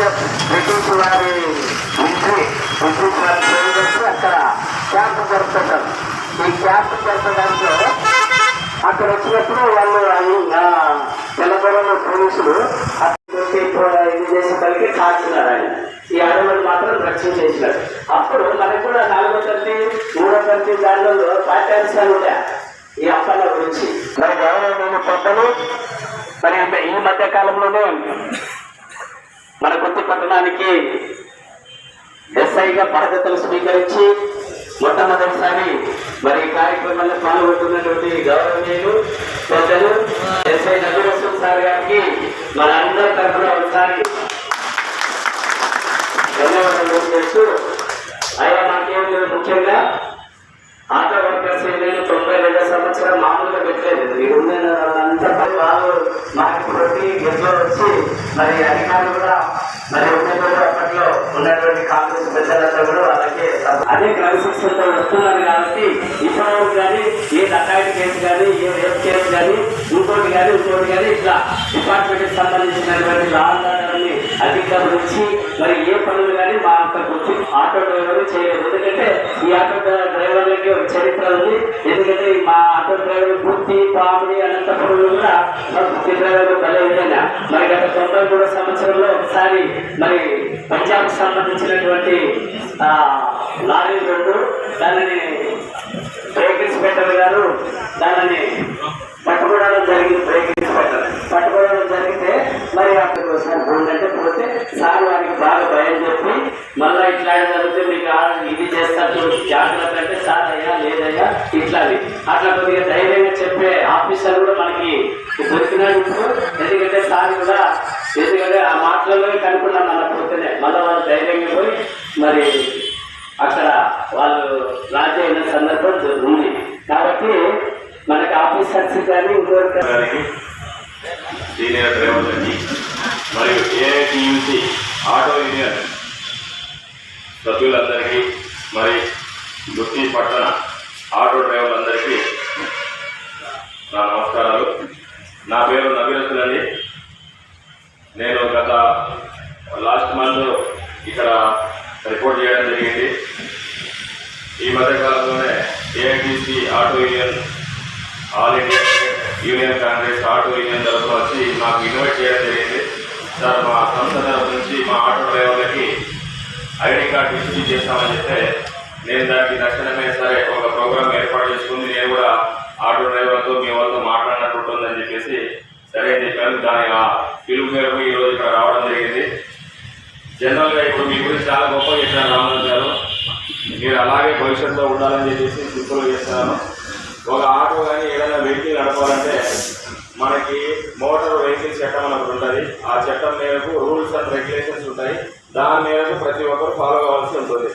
British వారి entry British వారి చేసి అక్కడ క్యాంప్ జరుపుతుంటారు. ఈ క్యాంప్ జరపడంలో అక్కడ వచ్చినప్పుడు వాళ్ళు తెలంగాణ పోలీసులు అక్కడికి ఇది చేసేసరికి కాల్చినారు ఆయన. ఈ అడవులు మాత్రం రక్షించేసినారు అప్పుడు మనకు కూడా నాలుగో తరగతి మూడో తరగతి దానిలో పాఠ్యాంశాలు ఉండే ఈ అప్పల గురించి. మరి గౌరవమైన పెద్దలు మరి ఈ మధ్య కాలంలోనే మన కొత్త పట్టణానికి ఎస్ఐగా బాధ్యతలు స్వీకరించి మొట్టమొదటిసారి మరి కార్యక్రమంలో పాల్గొంటున్నటువంటి గౌరవనీయులు పెద్దలు ఎస్ఐ నజరుసం సార్ గారికి మన అందరి తరఫున ఒకసారి ధన్యవాదాలు చేస్తూ అయ్యా నాకేం ముఖ్యంగా ఆటో వర్కర్స్ నేను తొంభై వేల సంవత్సరం మామూలుగా పెట్టలేదు. మీరు అంతా వాళ్ళు మాకు ప్రతి గెట్లో వచ్చి మరి అధికారులు కూడా మరి ఉన్నటువంటి అప్పట్లో ఉన్నటువంటి కాంగ్రెస్ పెద్దలంతా కూడా వాళ్ళకి అదే క్రమశిక్షణతో వస్తున్నారు కాబట్టి ఇప్పటివరకు కానీ ఏ రకాయి కేసు కానీ ఏ రేప్ కేసు కానీ ఇంకోటి కానీ ఇంకోటి కానీ ఇట్లా డిపార్ట్మెంట్కి సంబంధించినటువంటి లా ఆధారాన్ని అధికారులు వచ్చి మరి ఏ పనులు కానీ మా యొక్క గుర్తు ఆటో డ్రైవర్లు చేయలేదు. ఎందుకంటే ఈ ఆటో డ్రైవర్లకి చరిత్ర ఉంది ఎందుకంటే మా ఆటో డ్రైవర్ పూర్తి పామిడి అనంతపురంలో కూడా మా వృత్తి డ్రైవర్లు భలే విధంగా మరి గత తొంభై మూడో సంవత్సరంలో ఒకసారి మరి పంజాబ్ సంబంధించినటువంటి లారీ రెండు దానిని బ్రేక్ ఇన్స్పెక్టర్ గారు దానిని పట్టుకోవడం జరిగింది. Brake inspector. పట్టుకోవడం జరిగితే మరి అక్కడికి ఒకసారి పోందంటే పోతే సార్ వారికి బాగా భయం చెప్పి మళ్ళీ ఇట్లా జరిగితే మీకు ఇది చేస్తారు చూడు, జాగ్రత్త అంటే సార్ అయ్యా లేదయ్యా ఇట్లా అది అట్లా కొద్దిగా ధైర్యంగా చెప్పే ఆఫీసర్ కూడా మనకి దొరికినాడు ఎందుకంటే సార్ కూడా ఎందుకంటే ఆ మాటలలో కనుక్కున్నాం మన పోతేనే మళ్ళీ వాళ్ళు ధైర్యంగా పోయి మరి అక్కడ వాళ్ళు రాజీ అయిన సందర్భం ఉంది కాబట్టి మనకి ఆఫీసర్స్ కానీ ఇంకొకరు గారికి సీనియర్ మరియు ఏఐటియుసి ఆటో యూనియన్ సభ్యులందరికీ మరి గుత్తి పట్టణ ఆటో డ్రైవర్లందరికీ నా నమస్కారాలు నా పేరు నవీరతుల్ అండి నేను గత లాస్ట్ మంత్ ఇక్కడ రిపోర్ట్ చేయడం జరిగింది ఈ మధ్యకాలంలోనే AITC auto union all India union Congress auto union తరఫున వచ్చి మాకు ఇన్వైట్ చేయడం జరిగింది. సార్ మా సంస్థ నుంచి మా ఆటో డ్రైవర్లకి ఐడి కార్డు డిస్ట్రిబ్యూట్ చేస్తామని చెప్తే నేను దానికి తక్షణమే సరే ఒక ప్రోగ్రామ్ ఏర్పాటు చేసుకుని నేను కూడా ఆటో డ్రైవర్తో మీ వాళ్ళతో మాట్లాడినట్టు ఉంటుందని చెప్పేసి సరే అని చెప్పాను. దాని ఆ పిలుపు మేరకు ఈరోజు ఇక్కడ రావడం జరిగింది. జనరల్గా ఇప్పుడు మీ గురించి చాలా గొప్పగా చెప్పారు రామరాజు గారు. మీరు అలాగే భవిష్యత్తులో ఉండాలని చెప్పేసి సింపుల్గా చేస్తున్నాను. ఒక ఆటో కానీ ఏదైనా వెహికల్ నడపాలంటే మనకి మోటార్ వెహికల్ చట్టం మనకు ఉంటుంది. ఆ చట్టం మేరకు రూల్స్ అండ్ రెగ్యులేషన్స్ ఉంటాయి. దాని మేరకు ప్రతి ఒక్కరు ఫాలో కావాల్సి ఉంటుంది.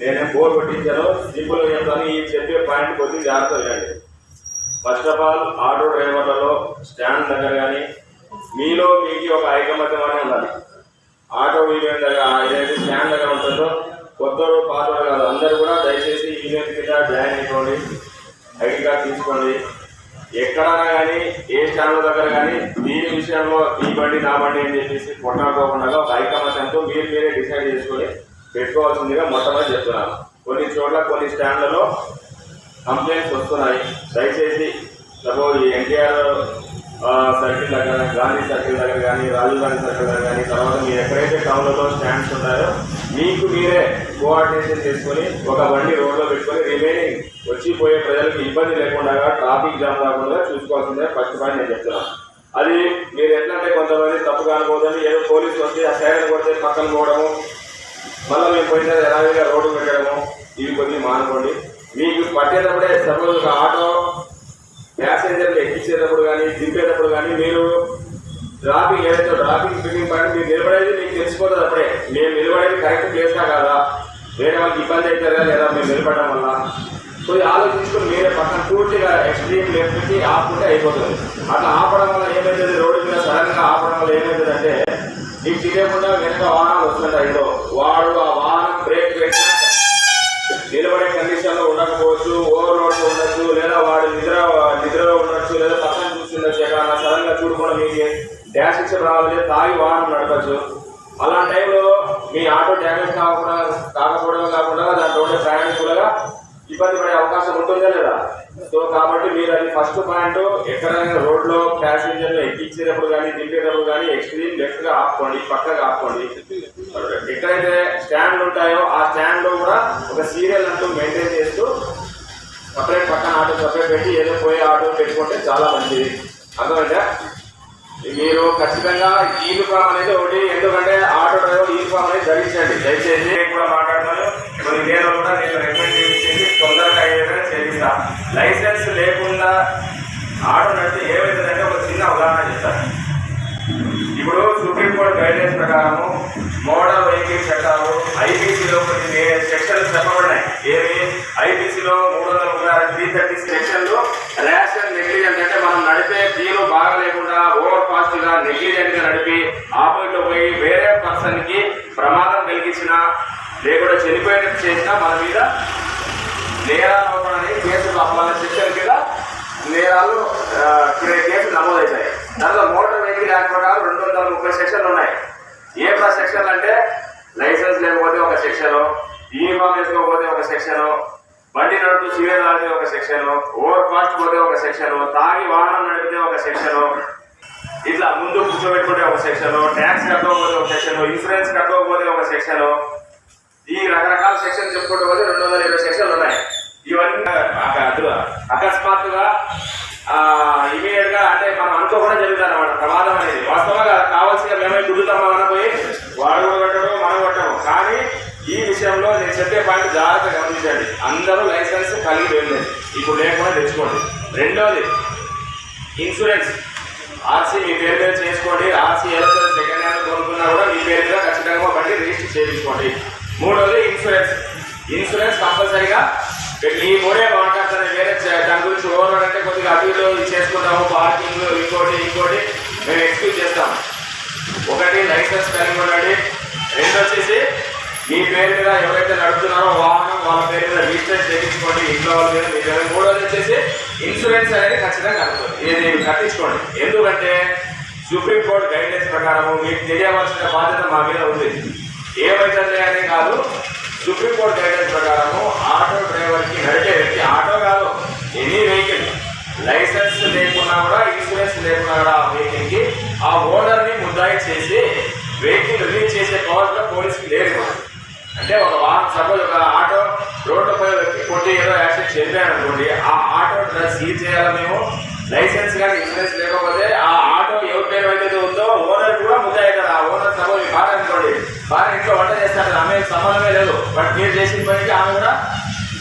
నేనేం బోర్ పెట్టించాను సింపుల్గా చెప్తాను ఈ చెప్పే పాయింట్ కొద్ది జాగ్రత్త వినండి ఫస్ట్ ఆఫ్ ఆల్ ఆటో డ్రైవర్లలో స్టాండ్ దగ్గర కానీ మీలో మీకు ఒక ఐకమత్యం అనే ఉండాలి. ఆటో యూనియన్ దగ్గర ఏదైతే స్టాండ్ దగ్గర ఉంటుందో కొత్తోడు పాతోడు కాదు అందరూ కూడా దయచేసి యూనియన్ కింద జాయిన్ అయిపోండి. ఐడి కార్డ్ తీసుకోండి. ఎక్కడైనా కానీ ఏ ఛానల్ దగ్గర కానీ దీని విషయంలో ఈ బండి నా బండి అని చెప్పేసి కొట్టాడుకోకుండా ఒక ఐకమత్యంతో మీరు మీరే డిసైడ్ చేసుకొని పెట్టుకోవాల్సిందిగా మొట్టమొదటి చెప్తున్నాను. కొన్ని చోట్ల కొన్ని స్టాండ్లలో కంప్లైంట్స్ వస్తున్నాయి. దయచేసి సపోజ్ ఎన్టీఆర్ సర్కిల్ దగ్గర గాంధీ సర్కిల్ దగ్గర కానీ రాజీవ్ గాంధీ సర్కిల్ దగ్గర కానీ తర్వాత మీరు ఎక్కడైతే టౌన్లలో స్టాండ్స్ ఉన్నాయో మీకు మీరే కోఆర్డినేషన్ చేసుకొని ఒక బండి రోడ్లో పెట్టుకొని రిమైనింగ్ వచ్చి పోయే ప్రజలకు ఇబ్బంది లేకుండా ట్రాఫిక్ జామ్ రాకుండా చూసుకోవాల్సిందే. ఫస్ట్ పాయింట్ నేను చెప్తున్నాను అది మీరు ఎట్లా అంటే కొంతమంది తప్పుగా అనుకోవద్దని ఏదో పోలీసు వస్తే ఆ సైరన్ కొడితే పక్కన పోవడము మళ్ళీ మేము పోయిన యథావిధిగా రోడ్డు పెట్టడము ఇవి కొద్దిగా మానుకోండి. మీకు పట్టేటప్పుడే సపోజ్ ఒక ఆటో ప్యాసింజర్లు ఎక్కించేటప్పుడు కానీ దింపేటప్పుడు కానీ మీరు డ్రాపింగ్ ఏదైతే డ్రాపింగ్ పికింగ్ పాయింట్ మీరు నిలబడేది మీకు తెలిసిపోతుంది అప్పుడే. మేము నిలబడేది కరెక్ట్ ప్లేసా కాదా? వేరే వాళ్ళకి ఇబ్బంది అవుతారా లేదా మేము నిలబడడం వల్ల? సో ఇది ఆలోచించుకొని మీరే పక్కన పూర్తిగా ఎక్స్ట్రీమ్ లెఫ్ట్కి ఆపుకుంటే అయిపోతుంది. అట్లా ఆపడం వల్ల ఏమవుతుంది రోడ్డు మీద సడన్గా ఆపడం వల్ల ఏమవుతుంది అంటే నీకు తెలియకుండా వెనక వాహనాలు వస్తుంటాయి. ఇదో వాడు ఆ వాహనం బ్రేక్ పెట్టినా నిలబడే కండిషన్లో ఉండకపోవచ్చు ఓవర్ లోడ్ ఉండొచ్చు లేదా వాడు నిద్ర నిద్రలో ఉండొచ్చు లేదా పక్కన చూస్తుండొచ్చు ఎక్కడన్నా సడన్గా చూడకుండా మీకు డ్యాష్ ఇచ్చి రావాలి తాగి వాహనం నడపచ్చు. మీ ఆటో డామేజ్ కాకుండా కాకపోవడం కాకుండా దాంట్లో ఉండే ప్రయాణికులుగా ఇబ్బంది పడే అవకాశం ఉంటుందా లేదా సో కాబట్టి మీరు అది ఫస్ట్ పాయింట్ ఎక్కడైనా రోడ్లో ప్యాసింజర్లు ఎక్కించేటప్పుడు కానీ దింపేటప్పుడు కానీ ఎక్స్ట్రీమ్ లెఫ్ట్గా ఆపుకోండి పక్కగా ఆపుకోండి. ఎక్కడైతే స్టాండ్లు ఉంటాయో ఆ స్టాండ్లో కూడా ఒక సీరియల్ అంటూ మెయింటైన్ చేస్తూ సపరేట్ పక్కన ఆటో సపరేట్ పెట్టి ఏదో పోయే ఆటో పెట్టుకుంటే చాలా మంచిది. అర్థమైందా? మీరు ఖచ్చితంగా యూనిఫామ్ అనేది ఒకటి ఎందుకంటే ఆటో డ్రైవర్ యూనిఫామ్ అనేది ధరించండి. దయచేసి నేను కూడా మాట్లాడతాను. కొన్ని నేను కూడా నేను రికమెండ్ చేసి తొందరగా ఏదైనా చేయిస్తా లైసెన్స్ లేకుండా ఆటో నడితే ఏమవుతుందంటే ఒక చిన్న ఉదాహరణ చెప్తాను. ఇప్పుడు సుప్రీంకోర్టు గైడ్లైన్స్ ప్రకారము మోడల్ వెహికల్ చట్టాలు ఐపీసీలో కొన్ని సెక్షన్లు చెప్పబడినాయి ఏమి ఐపీసీలో మూడు వందల ముప్పై ఆరు త్రీ థర్టీ సెక్షన్లు. రేషన్ నెగ్లిజెంట్ అంటే మనం నడిపే తీరు బాగా లేకుండా ఓవర్ ఫాస్ట్గా నెగ్లిజెంట్గా నడిపి ఆపోజిట్లో పోయి వేరే పర్సన్కి ప్రమాదం కలిగించిన లేకుండా చనిపోయినట్టు చేసినా మన మీద నేరారోపణ అని కేసు అప్పాల సెక్షన్ కింద నేరాలు కేసులు నమోదవుతాయి దాంట్లో మోటార్ వెహికల్ యాక్ట్ ప్రకారం రెండు వందల ముప్పై సెక్షన్లు ఉన్నాయి. ఏ ప్లస్ సెక్షన్ అంటే లైసెన్స్ లేకపోతే ఒక సెక్షన్ యూనిఫామ్ వేసుకోకపోతే ఒక సెక్షన్ బండి నడుపు సీరియల్ ఆడితే ఒక సెక్షన్ ఓవర్ ఫాస్ట్ పోతే ఒక సెక్షన్ తాగి వాహనం నడిపితే ఒక సెక్షన్ ఇట్లా ముందు కూర్చోబెట్టుకుంటే ఒక సెక్షన్ ట్యాక్స్ కట్టకపోతే ఒక సెక్షన్ ఇన్సూరెన్స్ కట్టకపోతే ఒక సెక్షన్ ఈ రకరకాల సెక్షన్ చెప్పుకుంటూ పోతే రెండు వందల ఇరవై సెక్షన్లు ఉన్నాయి. ఇవన్నీ అకస్మాత్తుగా ఇమీడియట్గా అంటే మనం అనుకోకుండా జరుగుతుంది అనమాట ప్రమాదం అనేది. వాస్తవంగా కావాల్సిన మేమే కుదుతాం మన పోయి వాడు కొట్టడం మనం కొట్టడం కానీ ఈ విషయంలో నేను చెప్పే పాయింట్ జాగ్రత్తగా గమనించండి. అందరూ లైసెన్స్ కలిగి వెళ్ళలేదు ఇప్పుడు లేకుండా తెచ్చుకోండి. రెండోది ఇన్సూరెన్స్. ఆర్సీ మీ పేరు మీద చేసుకోండి. ఆర్సీ ఎలక్షన్ సెకండ్ హ్యాండ్ కొనుక్కున్నా కూడా మీ పేరు మీద ఖచ్చితంగా బండి రిజిస్టర్ చేయించుకోండి. మూడోది ఇన్సూరెన్స్. ఇన్సూరెన్స్ కంపల్సరీగా ఈ మూడే మాట్లాడతాను వేరే దాని గురించి ఓవర్ అంటే కొద్దిగా అటు చేసుకుంటాము పార్కింగ్ ఇంకోటి ఇంకోటి మేము ఎక్స్క్యూజ్ చేస్తాం ఒకటి లైసెన్స్ కలిగి ఉండండి. రెండు వచ్చేసి మీ పేరు మీద ఎవరైతే నడుపుతున్నారో వాహనం వాళ్ళ పేరు మీద రిజిస్టర్ చేయించుకోండి. ఇంట్లో వాళ్ళ మీద మీ పేరు మూడోది వచ్చేసి ఇన్సూరెన్స్ అనేది ఖచ్చితంగా కనుక్కోండి ఇది కట్టించుకోండి. ఎందుకంటే సుప్రీంకోర్టు గైడ్లైన్స్ ప్రకారం మీకు తెలియవలసిన బాధ్యత మా మీద ఉంది. ఏమైతుంది అని కాదు సుప్రీంకోర్టు ఆటో నడిచే వ్యక్తి ఆటో కాదు ఎనీ వెహికల్. లైసెన్స్ లేకున్నా కూడా ఇన్సూరెన్స్ లేకున్నా కూడా ఆ వెహికల్కి ఆ ఓనర్ని ముద్దాయి చేసి వెహికల్ రిలీజ్ చేసే పవర్ కూడా పోలీసుకి లేదు. అంటే ఒక వాహనం సపోజ్ ఒక ఆటో రోడ్డు పై వ్యక్తి కొట్టి ఏదో యాక్సిడెంట్ చెందాడు అనుకోండి ఆ ఆటో సీజ్ చేయాలి మేము? లైసెన్స్ కానీ ఇన్సూరెన్స్ లేకపోతే ఆ ఆటో ఎవరి పేరు అయితే ఉందో ఓనర్ కూడా ముద్దాయి కదా. ఆ ఓనర్ సపోజ్ మీ భార్య అనుకోండి భార్య ఇంట్లో వంట చేస్తారు ఆమె సంబంధమే లేదు. బట్ మీరు చేసిన పనికి ఆమె కూడా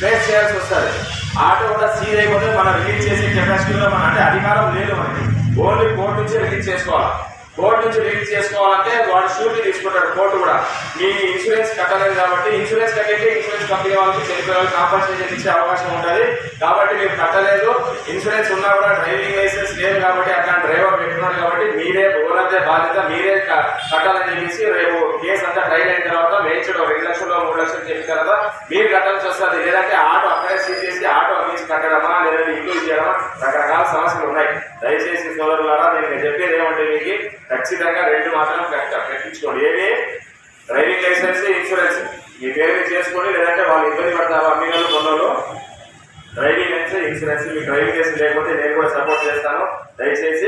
ఫేస్ చేయాల్సి వస్తుంది. ఆటో కూడా సీజ్ అయిపోతే మనం రిలీజ్ చేసే కెపాసిటీలో మన అంటే అధికారం లేదు మనకి. ఓన్లీ కోర్టు నుంచి రిలీజ్ చేసుకోవాలి. కోర్టు నుంచి రిలీజ్ చేసుకోవాలంటే వాడు షూరిటీ తీసుకుంటాడు కోర్టు కూడా. మీ ఇన్సూరెన్స్ కట్టలేదు కాబట్టి ఇన్సూరెన్స్ కట్టేసి ఇన్సూరెన్స్ కంపెనీ వాళ్ళకి చనిపోయే కాంపన్సేషన్ ఇచ్చే అవకాశం ఉంటుంది. కాబట్టి మీరు కట్టలేదు ఇన్సూరెన్స్ ఉన్నా కూడా డ్రైవింగ్ లైసెన్స్ లేదు కాబట్టి అట్లా డ్రైవర్ పెట్టుకున్నాడు కాబట్టి మీరే ఓనర్దే బాధ్యత మీరే కట్టాలని చెప్పేసి రేపు కేసు అంతా ట్రైల్ అయిన తర్వాత వేయించడం రెండు లక్షలు మూడు లక్షలు చెప్పిన తర్వాత మీరు కట్టాల్సి వస్తుంది. లేదంటే ఆటో అక్కడే సీజ్ చేసి ఆటో అమ్మేసి కట్టడమా లేదంటే ఇంక్లూజ్ చేయడమా రకరకాల సమస్యలు ఉన్నాయి. దయచేసి సోదరులారా నేను చెప్పేది ఏమంటే మీకు ఖచ్చితంగా రెండు మాత్రం కట్ట- కట్టించుకోండి ఏవి డ్రైవింగ్ లైసెన్స్ ఇన్సూరెన్స్. మీ పేరు చేసుకోండి లేదంటే వాళ్ళు ఇబ్బంది పడతారు. అమ్మి వాళ్ళు కొన్నోళ్ళు డ్రైవింగ్ లైసెన్స్ ఇన్సూరెన్స్ మీ డ్రైవింగ్ లైసెన్స్ లేకపోతే నేను కూడా సపోర్ట్ చేస్తాను. దయచేసి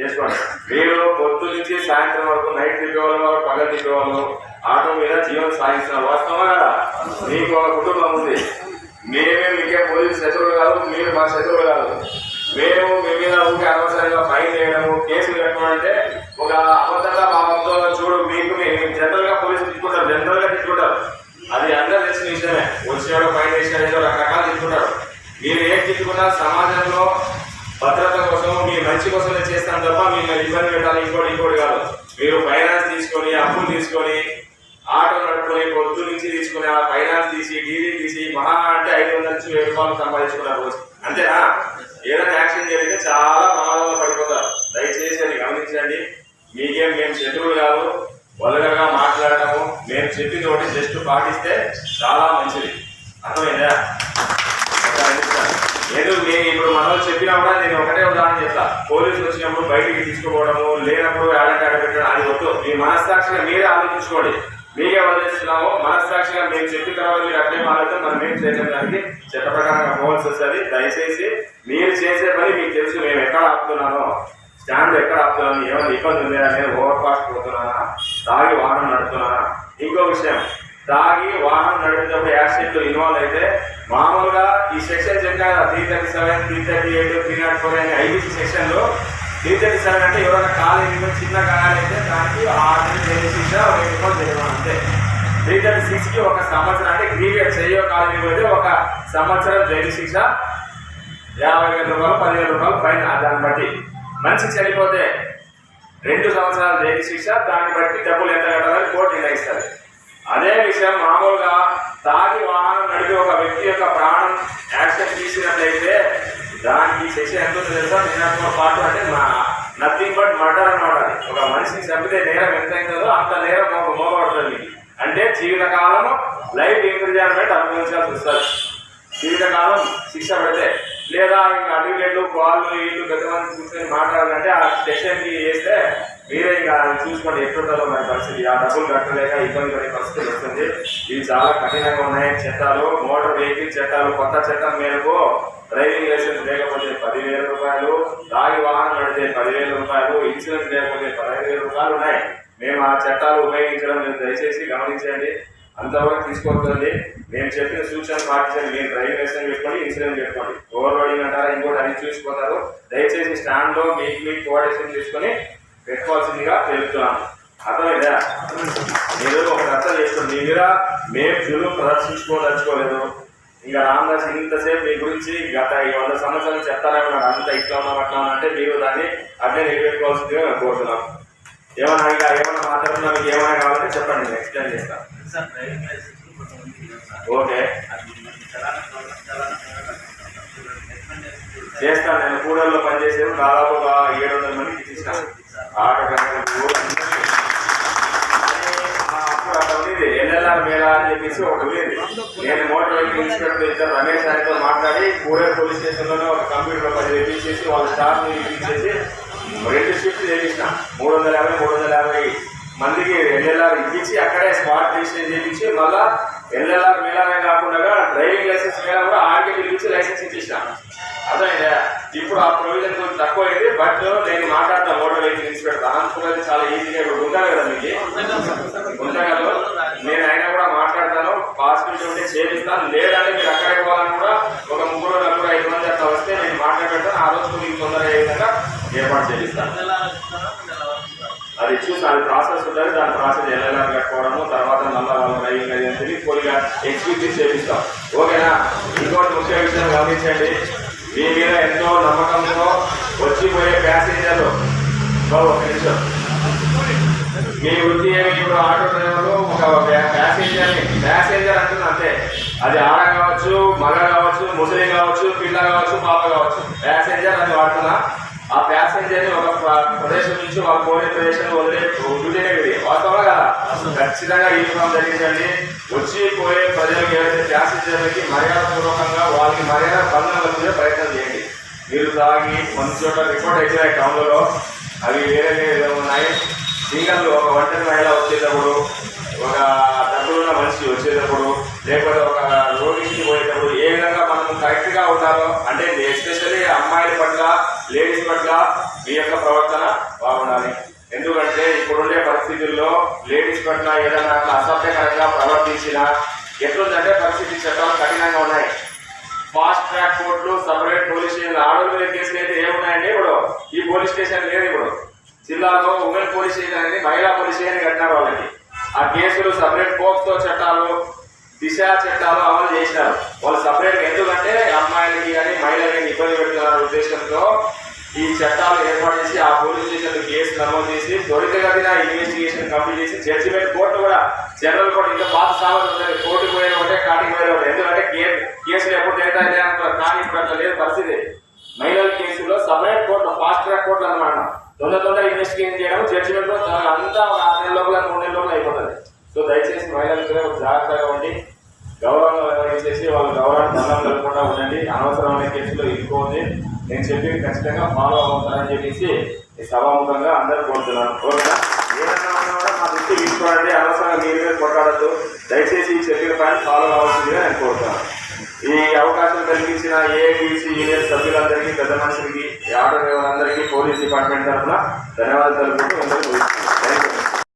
చేసుకోండి. మీరు పొద్దు నుంచి సాయంత్రం వరకు నైట్ తిప్పేవాళ్ళు పగలు తిప్పేవాళ్ళు ఆటో మీద జీవనం సాగిస్తున్నారు. వాస్తవం కదా మీకు ఒక కుటుంబం ఉంది. మేమే మీకే పోలీసు శత్రువులు కాదు మీరు మా శత్రువులు కాదు. మేము మీ మీద ఊరికి అనవసరంగా ఫైన్ చేయడము కేసులు కట్టడం అంటే ఒక అబద్ధత భావంతో చూడు మీకు మీరు జనరల్గా పోలీసులు తీసుకుంటారు జనరల్గా తిట్టుకుంటారు అది అందరూ తెలిసిన విషయమే. వచ్చినాడు ఫైన్ వేసినాడు రకరకాలు తిట్టుకుంటారు మీరు ఏం తిట్టుకున్నా సమాజంలో భద్రత కోసం మీ మంచి కోసమే చేస్తాను తప్ప మిమ్మల్ని ఇబ్బంది పెట్టాలి ఇంకోటి ఇంకోటి కాదు. మీరు ఫైనాన్స్ తీసుకొని అప్పులు తీసుకొని ఆటో నడుపుకొని పొద్దు నుంచి తీసుకుని ఆ ఫైనాన్స్ తీసి డీడీ తీసి మహా అంటే ఐదు వందల నుంచి వెయ్యి రూపాయలు సంపాదించుకున్నారు రోజు. అంతేనా? ఏదైనా యాక్షన్ జరిగితే చాలా ప్రమాదంలో పడిపోతారు. దయచేసి అది గమనించండి. మీకేం మేము శత్రువులు కాదు. వదలగా మాట్లాడటము. మేము చెప్పింది ఒకటి జస్ట్ పాటిస్తే చాలా మంచిది. అర్థమైందా? లేదు నేను ఇప్పుడు మనం చెప్పినా కూడా నేను ఒకటే ఉదాహరణ చెప్తా. పోలీసులు వచ్చినప్పుడు బయటికి తీసుకుపోవడము లేనప్పుడు ఏడంటే ఆడ పెట్టడం అది వద్దు. మీ మనస్సాక్షిగా మీరే ఆలోచించుకోండి. మీకే వదిలేస్తున్నాము. మనస్సాక్షిగా మేము చెప్పిన తర్వాత మీరు అట్లే మాట్లాడితే మనం ఏం చేయడానికి దానికి చట్ట ప్రకారంగా పోవాల్సి వస్తుంది. దయచేసి మీరు చేసే పని మీకు తెలుసు మేము ఎక్కడ ఆపుతున్నానో స్టాండ్ ఎక్కడ ఆపుతున్నాను ఏమైనా ఇబ్బంది ఉందా నేను ఓవర్ ఫాస్ట్ పోతున్నానా? తాగి వాహనం నడుపుతున్నానా? ఇంకో విషయం తాగి వాహనం నడిపేటప్పుడు యాక్సిడెంట్ ఇన్వాల్వ్ అయితే మామూలుగా ఈ సెక్షన్ చెప్పిన three thirty seven three thirty eight three nought four అనే ఐదు సెక్షన్లో త్రీ థర్టీ అంటే ఎవరైనా కాలు చిన్న కాలేజీ అయితే దానికి ఆరు నెలలు జైలు శిక్ష వెయ్యి రూపాయలు జరిమానా అంతే. త్రీ థర్టీ ఒక సంవత్సరం అంటే గ్రీవియర్ చెయ్యో కాలు ఎదుగుతే ఒక సంవత్సరం జైలు శిక్ష. యాభై వేల రూపాయలు పదివేల రూపాయలు ఫైన్ దాన్ని బట్టి. మనిషి చనిపోతే రెండు సంవత్సరాల జైలు శిక్ష దాన్ని బట్టి డబ్బులు ఎంత కట్టాలని కోర్టు నిర్ణయిస్తారు అదే విషయం మామూలుగా తాగి వాహనం నడిపి ఒక వ్యక్తి యొక్క ప్రాణం యాక్షన్ తీసినట్లయితే దానికి శిక్ష ఎంత తెలుసా? నిన్నతో పాటు అంటే మా నథింగ్ బట్ మర్డర్ అన్నమాట ఒక మనిషిని చంపితే నేరం ఎంత అయిందో అంత నేరం ఒక మోగబడుతుంది అంటే జీవితకాలం లైఫ్ ఇంప్రిజన్మెంట్ అనుభవించాల్సి వస్తుంది. జీవితకాలం శిక్ష పెడితే లేదా ఇంకా అడ్వకేట్లు వాళ్ళు వీళ్ళు పెద్దమంది కూర్చొని మాట్లాడాలంటే ఆ సెషన్కి వేస్తే మీరే ఇంకా చూసుకోండి ఎట్లుంటుందో మన పరిస్థితి. ఆ డబ్బులు కట్టలేక ఇబ్బంది పడే పరిస్థితి వస్తుంది. ఇవి చాలా కఠినంగా ఉన్నాయి. చట్టాలు మోటార్ వెహికల్ చట్టాలు కొత్త చట్టం మేరకు డ్రైవింగ్ లైసెన్స్ లేకపోతే పదివేల రూపాయలు రాగి వాహనం నడితే పదివేల రూపాయలు ఇన్సూరెన్స్ లేకపోతే పదహైదు వేల రూపాయలు ఉన్నాయి. మేము ఆ చట్టాలు ఉపయోగించడం మీరు దయచేసి గమనించండి. అంతవరకు తీసుకోవద్దండి. మేము చెప్పిన సూచన పాటించండి. మీరు డ్రైవింగ్ లైసెన్స్ పెట్టుకోండి ఇన్సూరెన్స్ పెట్టుకోండి. ఓవర్ లోడింగ్ అంటారా ఇంకోటి అది చూసిపోతారు దయచేసి స్టాండ్లో మీకు మీకు కోఆర్డినేషన్ తీసుకొని పెట్టుకోవాల్సిందిగా తెలుపుతున్నాను అర్థమైందా? మీరు ఒక రచ్చ చేసుకోండి మీ మీద మేము జులు ప్రదర్శించుకోదలుచుకోలేదు ఇంకా రామదాస్ ఇంతసేపు మీ గురించి గత ఈ వంద సంవత్సరాలు చెప్తారని నాకు అంత ఇట్లా ఉన్నాం అట్లా ఉన్నా అంటే మీరు దాన్ని అట్లే నిలబెట్టుకోవాల్సిందిగా మేము కోరుతున్నాం. ఏమన్నా ఇంకా ఏమన్నా మాట్లాడుతున్నా మీకు ఏమైనా కావాలంటే చెప్పండి. నేను ఎక్స్ప్లెయిన్ చేస్తాను ఓకే. చేస్తుంది చేస్తాను. నేను కూడల్లో పనిచేసేది దాదాపు ఒక ఏడు వందల మందికి ఇచ్చినాను ఆటో డ్రైవర్లకు అందరికీ. కానీ ఉండేది ఎల్ఎల్ఆర్ మేళా అని చెప్పేసి ఒకటి ఉండేది నేను మోటార్ వెహికల్ ఇన్స్పెక్టర్ ఇద్దరు రమేష్ ఆయనతో మాట్లాడి కూడే పోలీస్ స్టేషన్లోనే ఒక కంప్యూటర్ పని చేపించేసి వాళ్ళ స్టాఫ్ ఇప్పించేసి రెండు షిఫ్ట్ చేపించిన మూడు వందల యాభై మూడు వందల యాభై మందికి ఎల్ఎల్ఆర్ ఇప్పించి అక్కడే స్మార్ట్ రిజిస్ట్రేషన్ చేయించి మళ్ళా ఎల్ఎల్ఆర్ మేళానే కాకుండా డ్రైవింగ్ లైసెన్స్ మేళా కూడా ఆర్కే పిలిపించి లైసెన్స్ ఇప్పించిన అర్థమైందా? ఇప్పుడు ఆ ప్రొవిజన్ కొంచెం తక్కువ అయింది బట్ నేను మాట్లాడతాను మోటార్ వెహికల్ ఇన్స్పెక్టర్ ఆంధ్రప్రదేశ్ చాలా ఈజీగా ఇప్పుడు ఉంటాను కదా మీకు? ఉంటాను నేను అయినా కూడా మాట్లాడతాను పాసిబిలిటీ ఉంటే చేపిస్తాను. లేదంటే మీరు అక్కడికి పోవాలని కూడా ఒక ముగ్గురు నలుగురు ఐదు మంది అట్లా వస్తే నేను మాట్లాడతాను. ఆ రోజు మీకు తొందరగా ఏ విధంగా ఏర్పాటు చేపిస్తాను. అది చూసి అది ప్రాసెస్ ఉంటుంది దాని ప్రాసెస్ ఎలా కట్టుకోవడము తర్వాత మళ్ళీ వాళ్ళు డ్రైవింగ్ అది అని చెప్పి ఫుల్గా ఎక్స్క్యూజ్ చేపిస్తాం. ఓకేనా? ఇంకోటి ముఖ్య విషయం గమనించండి. మీద ఎంతో నమ్మకంతో వచ్చిపోయే ప్యాసింజర్లు. బాబు, ఒక నిమిషం. మీ వృత్తి ఏమి? ఇప్పుడు ఆటో డ్రైవర్లు ఒక ప్యాసింజర్ ప్యాసింజర్ అంటుంది అంతే. అది ఆడ కావచ్చు మగ కావచ్చు ముసలి కావచ్చు పిల్ల కావచ్చు పాప కావచ్చు. ప్యాసింజర్ అని వాడుతున్నా. ఆ ప్యాసింజర్ని ఒక నుంచి వాళ్ళ పోయే ప్రదేశం వదిలే డ్యూటీనే ఇది వాస్తవా కదా? ఖచ్చితంగా ఈ విధంగా జరిగించండి వచ్చి పోయే ప్రజలకు ఏవైతే ప్యాసింజర్లకి మర్యాద పూర్వకంగా వాళ్ళకి మర్యాద బంధం కలిగే ప్రయత్నం చేయండి. మీరు తాగి మంచి చోట రిపోర్ట్ అయినాయి టౌన్లలో అవి వేరే వేరే ఉన్నాయి. సింగల్ ఒక ఒంటరి మహిళ వచ్చేటప్పుడు ఒక డబ్బులున్న మనిషి వచ్చేటప్పుడు లేకపోతే ఒక రోగికి పోయేటప్పుడు ఏ విధంగా మనం కరెక్ట్గా ఉండాలో అంటే ఎస్పెషల్లీ అమ్మాయిల పట్ల లేడీస్ పట్ల మీ యొక్క ప్రవర్తన పరిస్థితుల్లో లేడీస్ పట్ల ఏదైనా అసభ్యకరంగా ప్రవర్తించినా ఎట్లుందంటే పరిస్థితి చట్టాలు కఠినంగా ఉన్నాయి. ఫాస్ట్ ట్రాక్ కోర్టులు సపరేట్ పోలీస్ స్టేషన్ ఆడవాళ్ళ మీద కేసులు అయితే ఏమున్నాయండి ఇప్పుడు? ఈ పోలీస్ స్టేషన్ లేదు ఇప్పుడు. జిల్లాలో ఉమెన్ పోలీస్ స్టేషన్ అనేది మహిళా పోలీస్ స్టేషన్ కట్టినారు వాళ్ళకి ఆ కేసులు సపరేట్ పోక్సో చట్టాలు దిశ చట్టాలు అమలు చేసినారు. వాళ్ళు సపరేట్ ఎందుకంటే అమ్మాయిలకి కానీ మహిళలకి ఇబ్బంది పెడుతున్నారు ఉద్దేశంతో ఈ చట్టాలు ఏర్పాటు చేసి ఆ పోలీస్ స్టేషన్ కేసు నమోదు చేసి త్వరితగతిన ఇన్వెస్టిగేషన్ కంప్లీట్ చేసి జడ్జిమెంట్ కోర్టు కూడా జనరల్ కోర్టు ఇంకా పాత సాగుతుంది ఉంటుంది కోర్టుకు పోయిన ఒకటే కాటికి పోయిన ఒకటే. ఎందుకంటే కేసు కేసులు ఎప్పుడు తేటాయి అంటారు కానీ ఇప్పుడు అట్లా లేదు పరిస్థితి. మహిళల కేసులో separate court fast track court అనమాట తొందర తొందర ఇన్వెస్టిగేషన్ చేయడం జడ్జిమెంట్లో అంతా ఒక ఆరు నెలల లోపల మూడు నెలల లోపల అయిపోతుంది. సో దయచేసి మహిళలకు జాగ్రత్తగా ఉండి గౌరవంగా వ్యవహరించేసి వాళ్ళ గౌరవాన్ని దండం కలగకుండా ఉండండి. అనవసరమైన కేసులో ఇరుకోండి నేను చెప్పి ఖచ్చితంగా ఫాలో అవుతానని చెప్పేసి సభాముఖంగా అందరూ కోరుతున్నాను. ఓకేనా ఏదన్నా ఉన్నా కూడా మా దృష్టి తీసుకోవాలంటే అనవసరంగా మీరు మీద కొట్టాడద్దు దయచేసి ఈ చెప్పిన పైన ఫాలో అవ్వాల్సిందిగా నేను కోరుతాను. ఈ అవకాశం కలిగించిన ఏబీసీ యూనియన్ సభ్యులందరికీ పెద్ద మనుషులకి ఈ ఆటో డ్రైవర్లందరికీ పోలీస్ డిపార్ట్మెంట్ తరఫున ధన్యవాదాలు తెలుపుతూ అందరికీ